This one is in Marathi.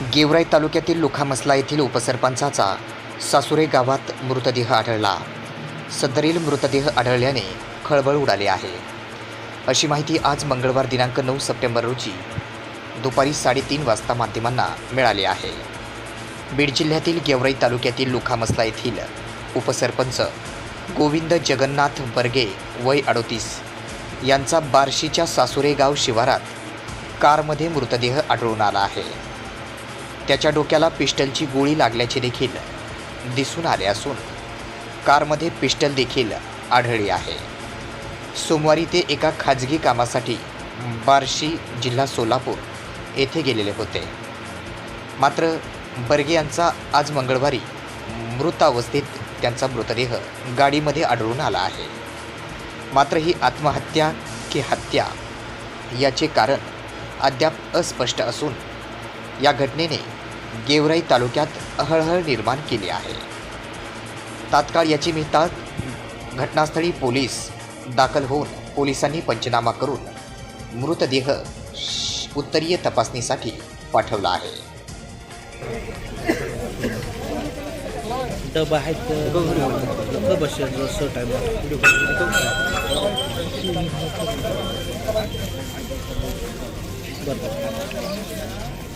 गेवराई तालुक्यातील लुखामसला येथील उपसरपंचाचा सासुरे गावात मृतदेह आढळला. सदरील मृतदेह आढळल्याने खळबळ उडाली आहे. अशी माहिती आज मंगळवार दिनांक नऊ सप्टेंबर रोजी दुपारी साडेतीन वाजता माध्यमांना मिळाली आहे. बीड जिल्ह्यातील गेवराई तालुक्यातील लुखामसला येथील उपसरपंच गोविंद जगन्नाथ बर्गे वय अडोतीस यांचा बार्शीच्या सासुरे गाव शिवारात कारमध्ये मृतदेह आढळून आला आहे. त्याच्या डोक्याला पिस्टलची गोळी लागल्याचे देखील दिसून आले असून कारमध्ये पिस्टल देखील आढळली आहे. सोमवारी ते एका खाजगी कामासाठी बार्शी जिल्हा सोलापूर येथे गेलेले होते. मात्र बर्गे यांचा आज मंगळवारी मृत अवस्थेत त्यांचा मृतदेह गाडीमध्ये आढळून आला आहे. मात्र ही आत्महत्या की हत्या याचे कारण अद्याप अस्पष्ट असून या घटनेने गेवराई तालुक्यात हळहळ निर्माण केली आहे. तात्काळ याची मिळताच घटनास्थळी पोलीस दाखल होऊन पोलिसांनी पंचनामा करून मृतदेह श- उत्तरीय तपासणीसाठी पाठवला आहे. आहेत करतो